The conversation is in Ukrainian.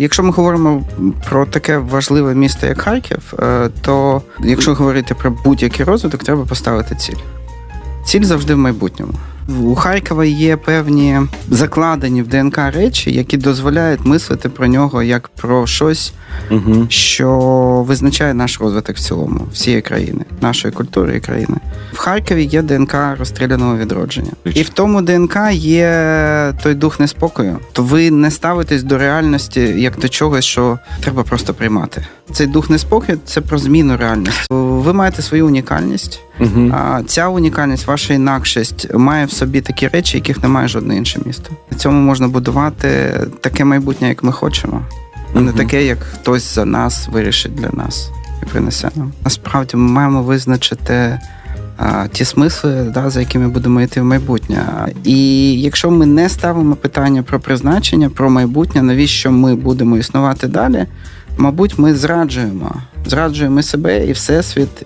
Якщо ми говоримо про таке важливе місто, як Харків, е, то якщо говорити про будь-який розвиток, треба поставити ціль. Ціль завжди в майбутньому. У Харкова є певні закладені в ДНК речі, які дозволяють мислити про нього як про щось, Угу. що визначає наш розвиток в цілому, всієї країни, нашої культури і країни. В Харкові є ДНК розстріляного відродження. І в тому ДНК є той дух неспокою. То ви не ставитесь до реальності як до чогось, що треба просто приймати. Цей дух неспокою це про зміну реальності. Ви маєте свою унікальність. Угу. А ця унікальність, ваша інакшість має в собі такі речі, яких немає жодне інше місто. На цьому можна будувати таке майбутнє, як ми хочемо, а не таке, як хтось за нас вирішить для нас і принесе нам. Насправді ми маємо визначити. Ті смисли, да, за якими будемо йти в майбутнє. І якщо ми не ставимо питання про призначення, про майбутнє, навіщо ми будемо існувати далі, мабуть, ми зраджуємо. Зраджуємо себе і всесвіт,